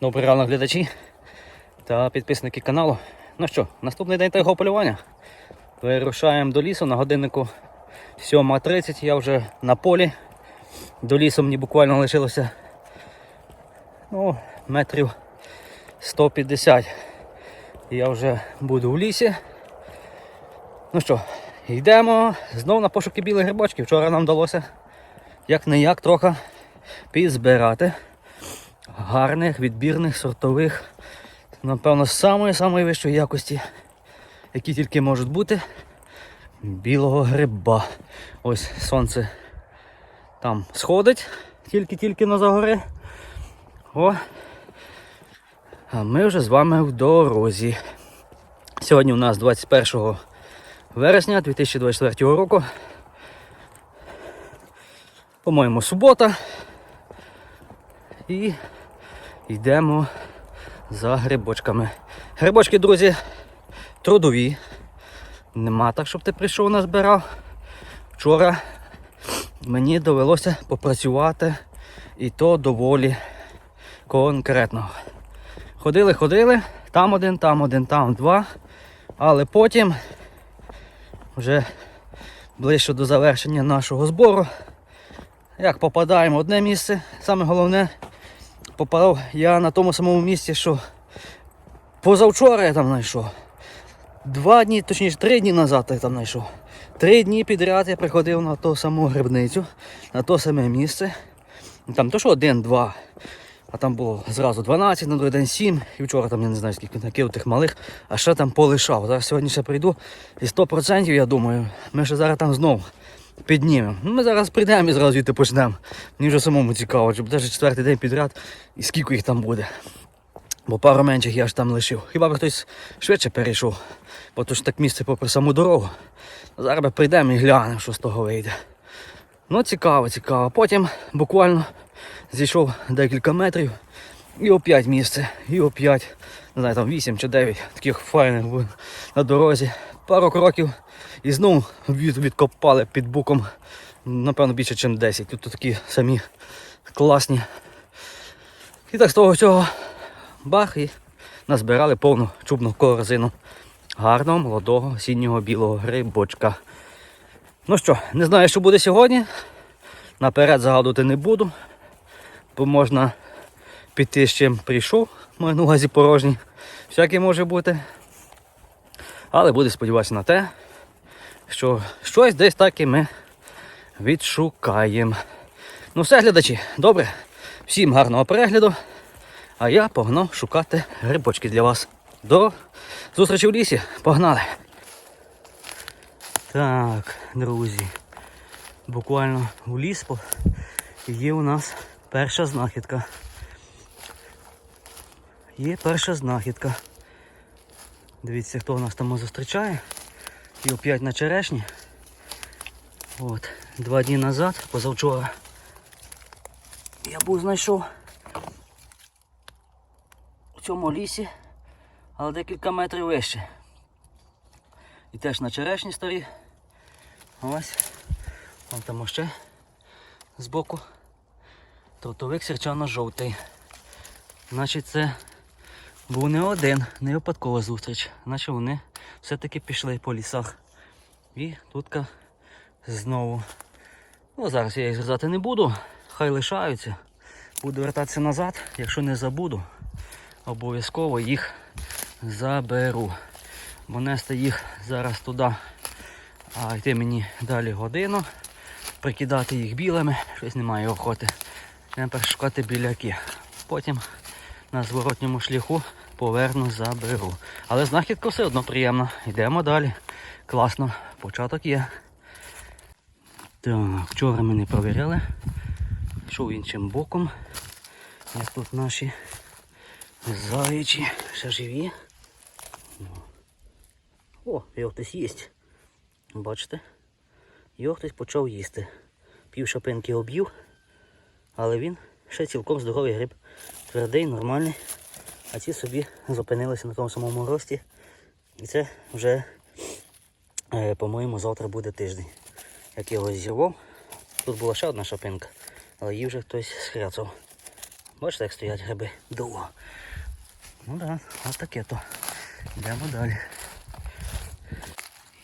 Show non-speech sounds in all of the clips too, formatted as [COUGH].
Добрий ранок глядачі та підписники каналу. Ну що, наступний день тайго полювання. Вирушаємо до лісу на годиннику 7.30. Я вже на полі. До лісу мені буквально лишилося ну, метрів 150. Я вже буду в лісі. Ну що, йдемо знову на пошуки білих грибочків. Вчора нам вдалося як не як трохи підзбирати гарних, відбірних, сортових, напевно, самої самої вищої якості, які тільки можуть бути, білого гриба. Ось сонце там сходить, тільки-тільки на загори. О. А ми вже з вами в дорозі. Сьогодні у нас 21 вересня 2024 року. По-моєму, субота. І йдемо за грибочками. Грибочки, друзі, трудові. Нема так, щоб ти прийшов назбирав. Вчора мені довелося попрацювати і то доволі конкретно. Ходили, ходили, там один, там один, там два. Але потім, вже ближче до завершення нашого збору, як попадаємо в одне місце, саме головне, попадав я на тому самому місці, що позавчора я там знайшов. Два дні, точніше три дні назад я там знайшов. Три дні підряд я приходив на ту саму грибницю, на то саме місце. Там то що один-два. А там було зразу 12, на другий день 7. І вчора там я не знаю скільки накинув тих малих, а ще там полишав. Зараз сьогодні ще прийду. І 100% я думаю, ми ще зараз там знову піднімемо. Ну, ми зараз прийдемо і зразу звідти почнемо. Мені вже самому цікаво, чи буде вже четвертий день підряд і скільки їх там буде. Бо пару менших я ж там лишив. Хіба би хтось швидше перейшов, бо то ж так місце попри саму дорогу. Зараз би прийдемо і глянемо, що з того вийде. Ну, цікаво, цікаво. Потім буквально зійшов декілька метрів і опять місце. І опять, не знаю, там 8 чи 9 таких файних було на дорозі. Пару кроків і знову від, відкопали під буком, напевно, більше, ніж 10. Тут такі самі класні. І так з того всього бах і назбирали повну чубну корзину гарного молодого осіннього білого грибочка. Ну що, не знаю, що буде сьогодні. Наперед загадувати не буду, бо можна піти з чим прийшов, маю на увазі порожній. Всяке може бути. Але буду сподіватися на те, що щось десь так і ми відшукаємо. Ну все, глядачі, добре. Всім гарного перегляду. А я погнав шукати грибочки для вас. До зустрічі в лісі. Погнали! Так, друзі. Буквально у ліс є у нас перша знахідка. Є перша знахідка. Дивіться, хто нас там зустрічає. І опять на черешні. От, два дні назад, позавчора, я був знайшов в цьому лісі, але декілька метрів вище. І теж на черешні старі. Ось. Вон там ще збоку. Тротовик сірчано-жовтий. Значить це був не один, не випадкова зустріч. Значить вони все-таки пішли по лісах. І тутка знову. Ну, зараз я їх зрізати не буду, хай лишаються. Буду вертатися назад, якщо не забуду, обов'язково їх заберу. Бо нести їх зараз туди, а йти мені далі годину, прикидати їх білими, щось немає охоти. Тепер шукати біляки. Потім на зворотньому шляху поверну, заберу. Але знахідка все одно приємна. Йдемо далі. Класно, початок є. Так, вчора ми не провіряли. Йшов іншим боком. Як тут наші заячі ще живі. О, його хтось їсть. Бачите? Його хтось почав їсти. Пів шапинки об'їв, але він ще цілком здоровий гриб. Твердий, нормальний. А ці собі зупинилися на тому самому рості. І це вже, е, по-моєму, завтра буде тиждень. Як я його зірвав. Тут була ще одна шапинка, але її вже хтось схряцав. Бачите, як стоять гриби довго. Ну так, да, таке то. Йдемо далі.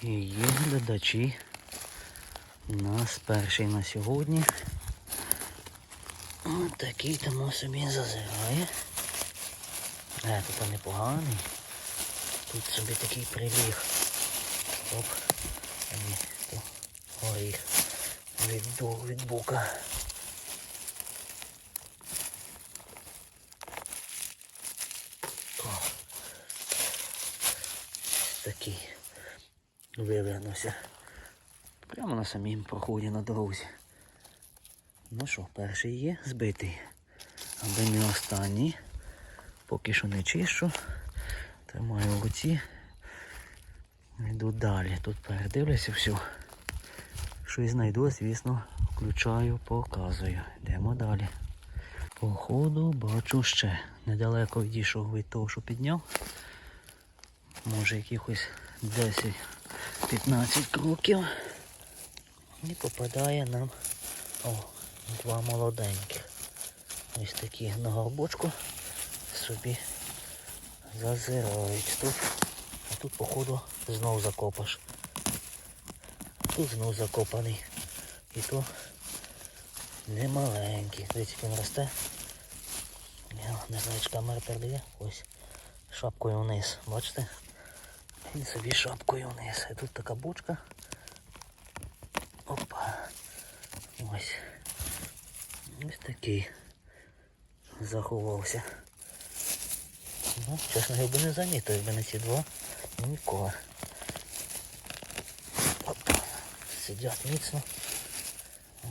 І є глядачі. У нас перший на сьогодні. Ось такий тому собі зазирає. Е, тут непоганий. Тут собі такий приліг. Оп. А ні, то горіх від, від бука. О. Такий вивернувся. Прямо на самім проході на дорозі. Ну що, перший є збитий. Аби не останній. Поки що не чищу. Тримаю в руці. Йду далі. Тут передивлюся все. Щось знайду, звісно, включаю, показую. Йдемо далі. Походу бачу ще. Недалеко відійшов від того, що підняв. Може якихось 10-15 кроків. І попадає нам о, два молоденьких. Ось такі на горбочку собі зазирають тут. А тут, походу, знов закопаш. Тут знов закопаний. І то не маленький. Дивіться, він росте. Я не знаю, чи камера передає. Ось. Шапкою вниз. Бачите? Він собі шапкою вниз. І тут така бочка. Опа. Ось. Ось такий заховався. Ну, чесно, я би не замітив, якби не ці два. Ніколи. Оп. Сидять міцно. О,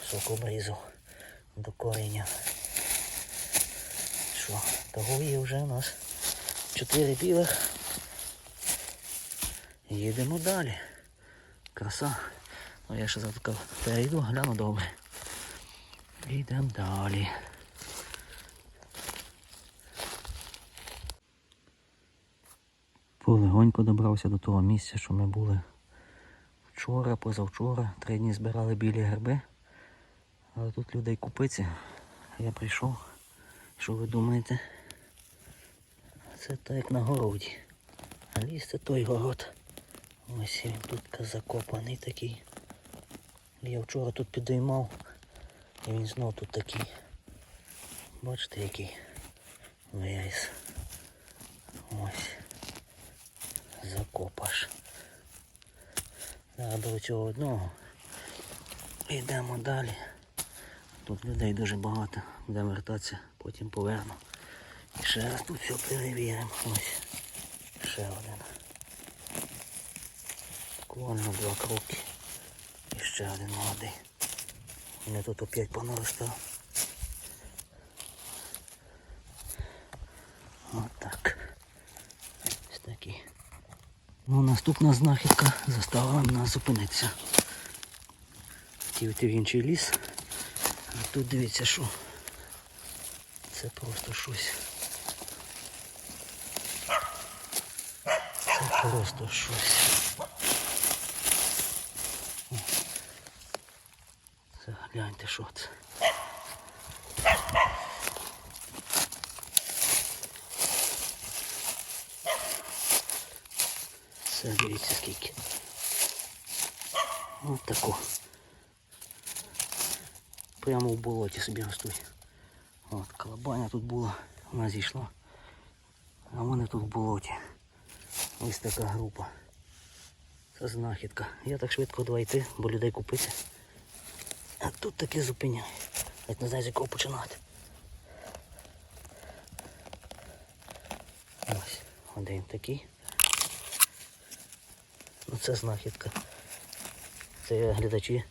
Кусок обрізав до коріння. Що, того є вже у нас чотири білих. Їдемо далі. Краса. Ну я ще таки перейду, гляну добре. Йдемо далі. Полегонько добрався до того місця, що ми були вчора, позавчора. Три дні збирали білі гриби. Але тут людей купиться. Я прийшов. Що ви думаєте? Це так на городі. А ліс це той город. Ось він тут закопаний такий. Я вчора тут підіймав. І він знов тут такий. Бачите який виріс. Ось. Закопаш. Зараз до цього одного. Йдемо далі. Тут людей дуже багато. Будемо вертатися, потім поверну. І ще раз тут все перевіримо. Ось. Ще один. Буквально два кроки. І ще один молодий. Мене тут опять понаростав. От так. Ось такі. Ну, наступна знахідка заставила нас зупинитися. Хотів в інший ліс. А тут дивіться що. Це просто щось. Це просто щось. Це гляньте що це. Це дивіться скільки. Ось тако. Прямо в болоті собі ростуть. От, колобаня тут була, вона зійшла. А вони тут в болоті. Ось така група. Це знахідка. Я так швидко два йти, бо людей купити. А тут таки зупиняє. Навіть не знаю з якого починати. Ось, один такий. Ну це знахідка. Це глядачі.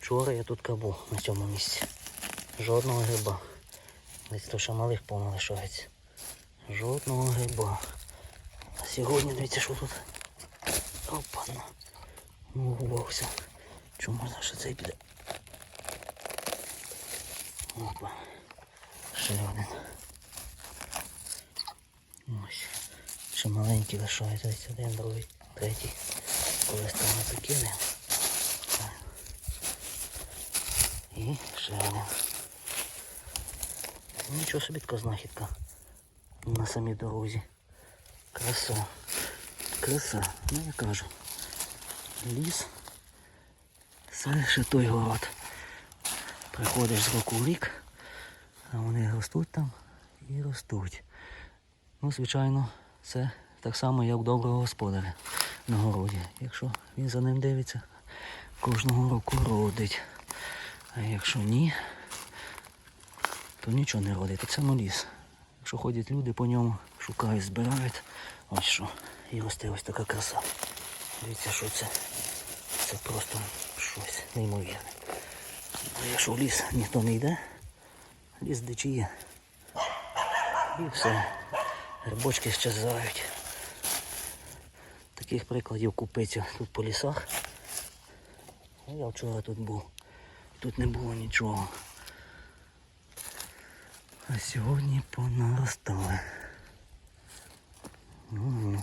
Вчора я тут був на цьому місці. Жодного гриба. Десь то ще малих повно лишається. Жодного гриба. А сьогодні дивіться, що тут. Опа, ну. Ну, увався. Чому ще цей піде? Опа. Ще один. Ось. Ще маленький лишається. Ось один, другий, третій. Коли стане покине. І ще один. Нічого собі така знахідка. На самій дорозі. Краса. Краса. Ну я кажу. Ліс. Це ще той город. Приходиш з року в рік, а вони ростуть там і ростуть. Ну, звичайно, це так само, як доброго господаря на городі. Якщо він за ним дивиться, кожного року родить. А якщо ні, то нічого не родить. Так само ліс. Якщо ходять люди по ньому, шукають, збирають. Ось що. І росте ось така краса. Дивіться, що це. Це просто щось неймовірне. Якщо в ліс ніхто не йде, ліс дичіє. І все. Грибочки щезають. Таких прикладів купиться тут по лісах. Я вчора тут був. Тут не було нічого. А сьогодні понаростали. Угу.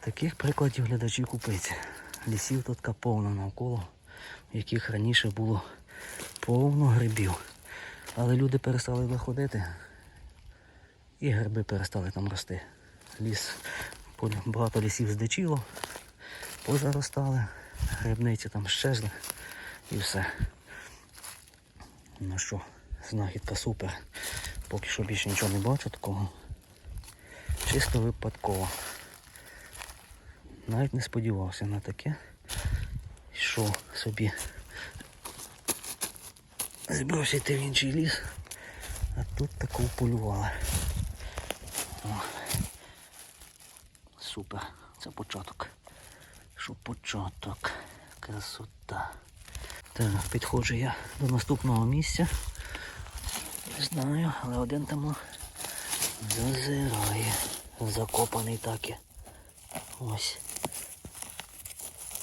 Таких прикладів глядачі купиться. Лісів тут повно навколо, в яких раніше було повно грибів. Але люди перестали виходити і гриби перестали там рости. Ліс, багато лісів здичило, позаростали, грибниці там щезли і все. Ну що, знахідка супер. Поки що більше нічого не бачу такого. Чисто випадково. Навіть не сподівався на таке. Йшов собі. Зібрався йти в інший ліс, а тут таку полювали. О. Супер, це початок. Що початок. Красота. Так, підходжу я до наступного місця. Не знаю, але один там зазирає. Закопаний так і. Ось.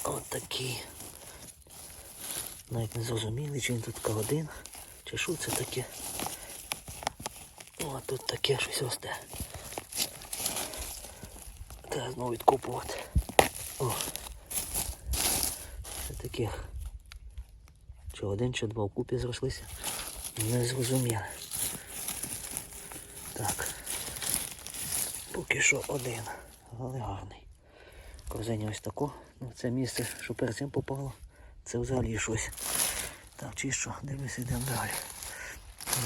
Отакий. Навіть не зрозуміли, чи він тут один, чи що це таке. О, тут таке щось росте. Треба знову відкопувати. О. Це таких. Чи один, чи два вкупі зрослися. Не зрозуміло. Так. Поки що один, але гарний. Корзині ось тако. Ну, це місце, що перед цим попало, це взагалі щось. Так, чи що, дивись, йдемо далі.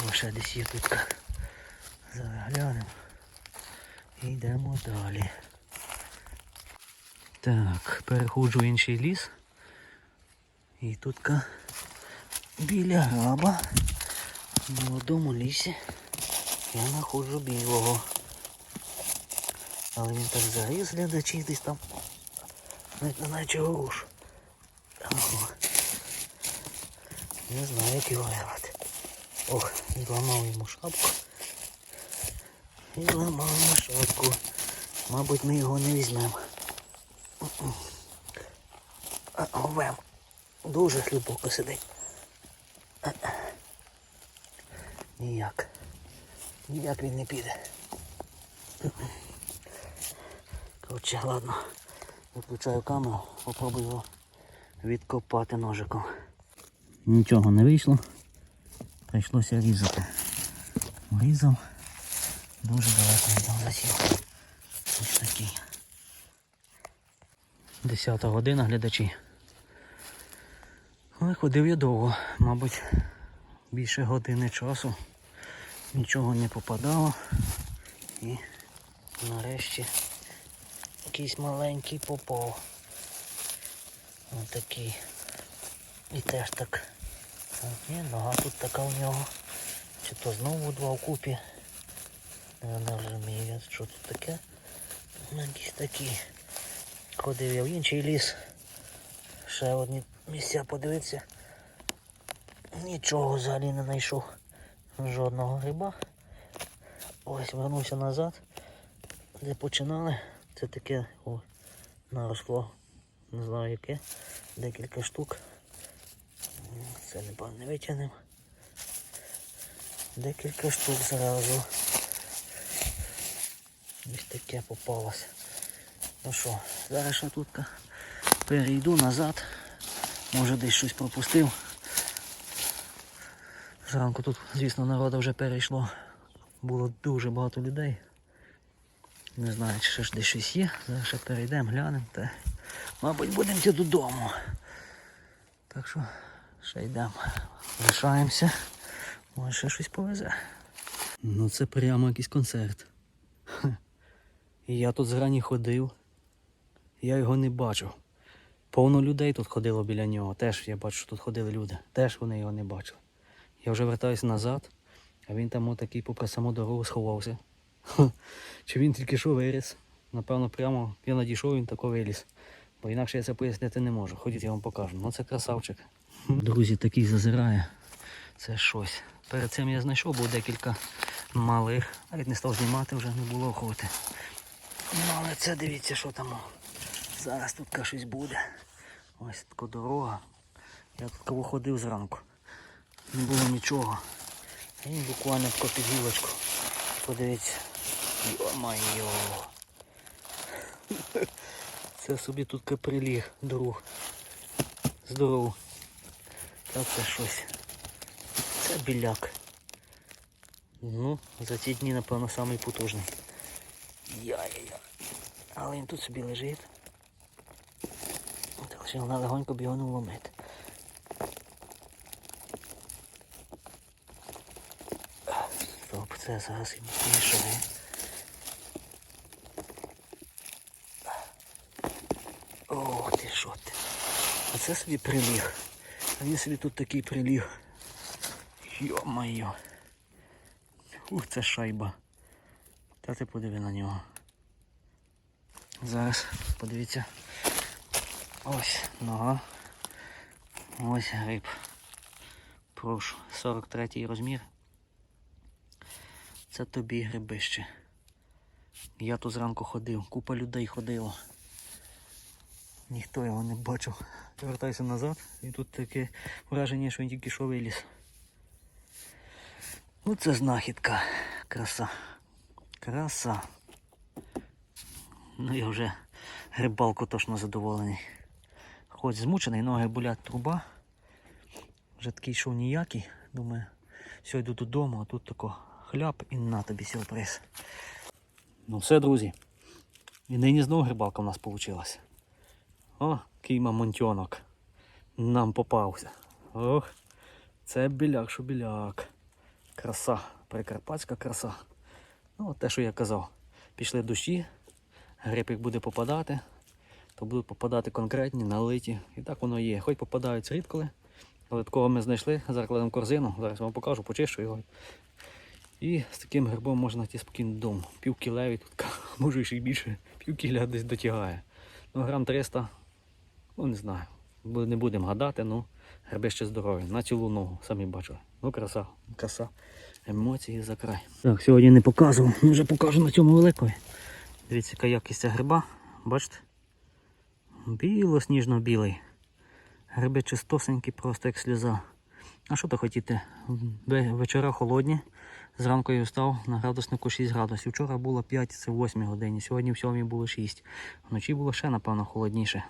О, ще десь є тут. Зараз глянемо. І йдемо далі. Так, переходжу в інший ліс. І тут біля граба в молодому лісі я знаходжу білого. Але він так заріз глядачі десь там. Не знаю чого руш. Не знаю, як його грати. Ох, зламав йому шапку. І зламав йому шапку. Мабуть, ми його не візьмемо. Овем. Дуже глибоко сидить. Ніяк. Ніяк він не піде. Коротше, ладно. Виключаю камеру, попробую його відкопати ножиком. Нічого не вийшло. Прийшлося різати. Різав. Дуже далеко він там засів. Ось такий. Десята година глядачі. Але ходив я довго, мабуть, більше години часу. Нічого не попадало. І нарешті якийсь маленький попав. Такий. І теж так. Так, ні, нога тут така у нього. Чи то знову два вкупі. Не розумію, що тут таке. Ну, Якийсь такий. Ходив я в інший ліс. Ще одні місця подивитися. Нічого взагалі не знайшов. Жодного гриба. Ось вернувся назад. Де починали. Це таке о, наросло. Не знаю яке. Декілька штук. Це не витягнемо. Декілька штук зразу. Ось таке попалося. Ну що, зараз ще тут перейду назад. Може десь щось пропустив. Зранку тут, звісно, народу вже перейшло. Було дуже багато людей. Не знаю, чи ще ж десь щось є. Зараз ще перейдемо, глянемо та мабуть будемо йти додому. Так що ще йдемо. Лишаємося. Може ще щось повезе. Ну це прямо якийсь концерт. І я тут зрані ходив. Я його не бачив. Повно людей тут ходило біля нього. Теж я бачу, що тут ходили люди. Теж вони його не бачили. Я вже вертаюся назад, а він там отакий попри саму дорогу сховався. Чи він тільки що виріс? Напевно, прямо я надійшов, він тако виліз. Бо інакше я це пояснити не можу. Ходіть, я вам покажу. Ну це красавчик. Друзі, такий зазирає. Це щось. Перед цим я знайшов, був декілька малих. Навіть не став знімати, вже не було охоти. Ну, але це дивіться, що там. Зараз тут щось буде. Ось така дорога. Я тут кого ходив зранку. Не було нічого. Він буквально тако під. Подивіться. Йо-майо. Це собі тут приліг, друг. Здорово. Та це щось. Це біляк. Ну, за ці дні, напевно, самий потужний. Яй-яй-яй. Але він тут собі лежить. От лише вона легонько б його не вломити. Стоп, це зараз йому помішає. Ох ти що ти. А це собі приліг. А він собі тут такий приліг. Йо-моє. Ух, це шайба. Та ти подиви на нього. Зараз подивіться. Ось нога. Ось гриб. Прошу. 43 розмір. Це тобі грибище. Я тут зранку ходив, купа людей ходило. Ніхто його не бачив. Вертайся назад і тут таке враження, що він тільки що виліз. Ну це знахідка. Краса. Краса. Ну я вже грибалку точно задоволений. Хоч змучений, ноги болять труба. Вже такий йшов ніякий. Думаю, все йду додому, а тут тако хляб і на тобі сюрприз. Ну все, друзі. І нині знову грибалка в нас вийшла. О, який мамонтьонок. Нам попався. Ох, це біляк, що біляк. Краса, прикарпатська краса. Ну, те, що я казав. Пішли дощі, гриб як буде попадати, то будуть попадати конкретні, налиті. І так воно є. Хоч попадають рідколи, але такого ми знайшли, зараз корзину, зараз вам покажу, почищу його. І з таким грибом можна йти спокійно додому. Пів кілеві тут, [LAUGHS] може ще й більше, пів кіля десь дотягає. Ну, грам 300, ну не знаю. Не будемо гадати, ну гриби ще здорові. На цілу ногу, самі бачили. Ну, краса, краса. Емоції за край. Так, сьогодні не показував, ну вже покажу на цьому великої. Дивіться, яка якість ця гриба. Бачите? Біло-сніжно-білий. Гриби чистосенькі, просто як сльоза. А що то хотіти? Вечора холодні. Зранку я встав на градуснику 6 градусів. Вчора було 5, це в 8 годині. Сьогодні в 7 було 6. Вночі було ще, напевно, холодніше.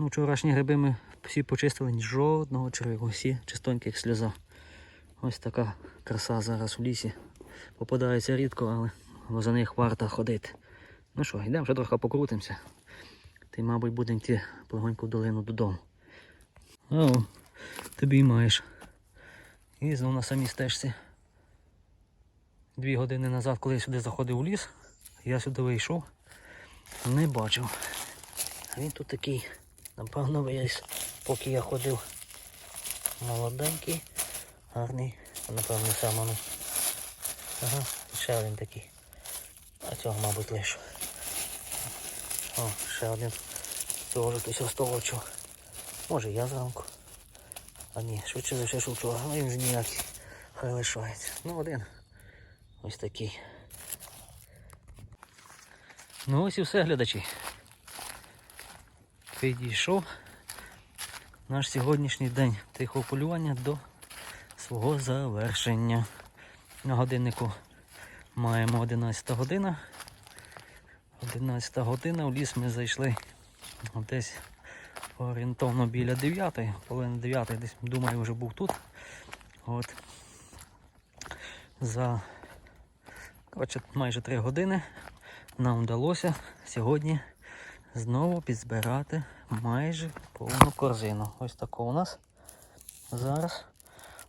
Ну, вчорашні гриби ми всі почистили, жодного черв'яку, всі чистонькі, як сльоза. Ось така краса зараз у лісі. Попадається рідко, але за них варто ходити. Ну що, йдемо ще трохи покрутимося. Ти, мабуть, будемо йти полегоньку в долину додому. О, тобі маєш. І знову на самій стежці. Дві години назад, коли я сюди заходив у ліс, я сюди вийшов, не бачив. Він тут такий, напевно, виріс, поки я ходив. Молоденький, гарний, напевно, саме. ну. Ага, ще один такий. А цього, мабуть, лишу. О, ще один. Цього ж хтось остолочив. Може я зранку. А ні, швидше що вчора. А він вже ніякий. Хай лишається. Ну, один. Ось такий. Ну ось і все, глядачі. Підійшов наш сьогоднішній день тихого полювання до свого завершення. На годиннику маємо 11 година. 11 година, в ліс ми зайшли десь орієнтовно біля 9, половини 9, десь думаю вже був тут. От. За коротше, майже 3 години нам вдалося сьогодні знову підзбирати майже повну корзину. Ось тако у нас зараз.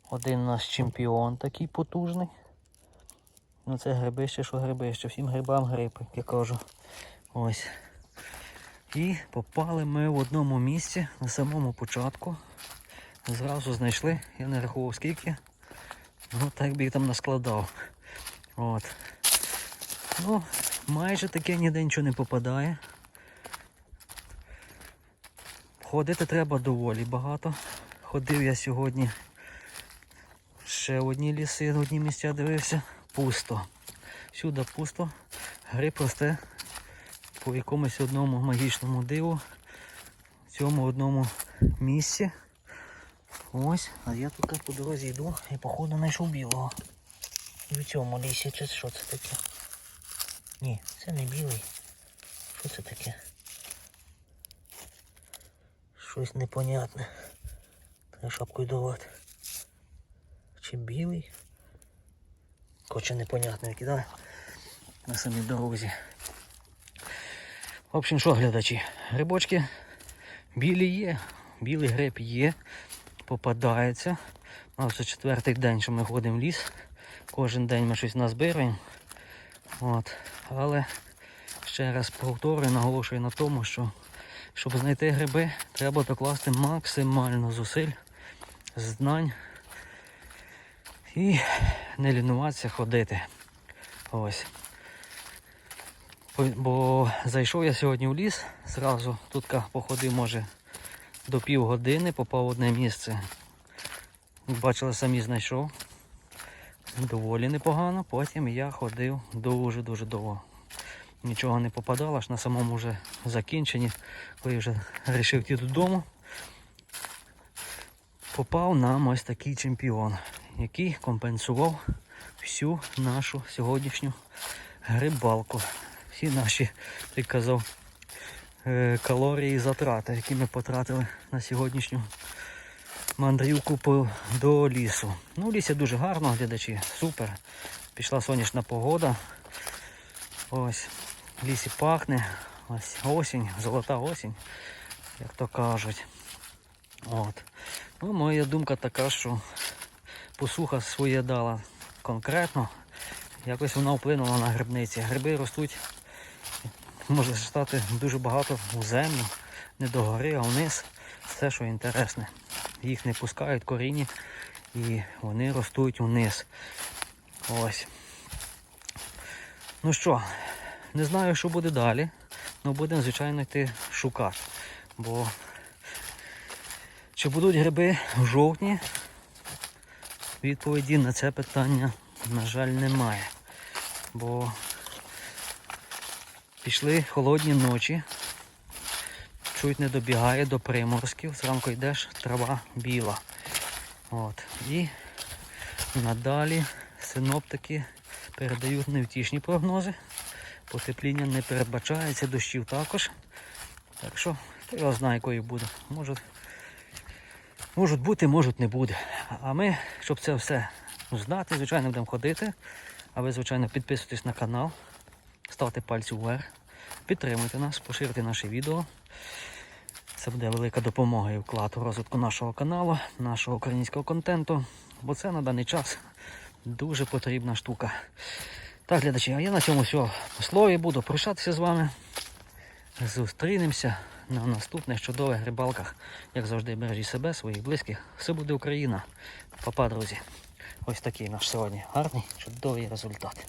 Один наш чемпіон такий потужний. Ну це грибище, що грибище, всім грибам гриб, як я кажу. Ось. І попали ми в одному місці на самому початку. Зразу знайшли, я не рахував скільки. Ну так би їх там наскладав. От. Ну, майже таке ніде нічого не попадає. Ходити треба доволі багато. Ходив я сьогодні ще одні ліси, в одні місця дивився. Пусто. Всюди пусто. Гриб росте по якомусь одному магічному диву. В цьому одному місці. Ось, а я тут по дорозі йду і походу знайшов білого. І в цьому лісі чи що це таке? Ні, це не білий. Що це таке? Щось непонятне. Треба шапкою давати. Чи білий? Короче, непонятне кидає на самій дорозі. В общем, що, глядачі, грибочки білі є, білий гриб є, попадається. У нас вже четвертий день, що ми ходимо в ліс. Кожен день ми щось назбираємо. От. Але ще раз повторюю, наголошую на тому, що щоб знайти гриби, треба докласти максимально зусиль, знань і не лінуватися ходити. Ось. Бо- зайшов я сьогодні в ліс, зразу тут походив, може, до півгодини, попав в одне місце. Бачили, самі знайшов. Доволі непогано. Потім я ходив дуже-дуже довго. Нічого не попадало, аж на самому вже закінченні, коли я вже вирішив йти додому. Попав нам ось такий чемпіон, який компенсував всю нашу сьогоднішню грибалку. Всі наші, як казав, е, калорії і затрати, які ми потратили на сьогоднішню мандрівку до лісу. Ну, лісі дуже гарно, глядачі, супер. Пішла сонячна погода. Ось, в лісі пахне. Ось осінь, золота осінь, як то кажуть. От. Ну, моя думка така, що посуха своє дала конкретно. Якось вона вплинула на грибниці. Гриби ростуть, може стати дуже багато у землю, не до гори, а вниз. Все, що інтересне. Їх не пускають корінні і вони ростуть вниз. Ось. Ну що, не знаю, що буде далі, але будемо, звичайно, йти шукати. Бо чи будуть гриби в жовтні? Відповіді на це питання, на жаль, немає. Бо пішли холодні ночі, чуть не добігає до приморськів, зранку йдеш, трава біла. От. І надалі синоптики передають невтішні прогнози. Потепління не передбачається, дощів також. Так що, його знає, якою буде. Може, можуть бути, можуть не буде. А ми, щоб це все знати, звичайно, будемо ходити. А ви, звичайно, підписуйтесь на канал, ставте пальці вверх, підтримуйте нас, поширюйте наше відео. Це буде велика допомога і вклад у розвитку нашого каналу, нашого українського контенту. Бо це на даний час дуже потрібна штука. Так, глядачі, а я на цьому все слові буду прощатися з вами. Зустрінемося на наступних чудових рибалках. Як завжди, бережіть себе, своїх близьких. Все буде Україна. Папа, друзі. Ось такий наш сьогодні гарний, чудовий результат.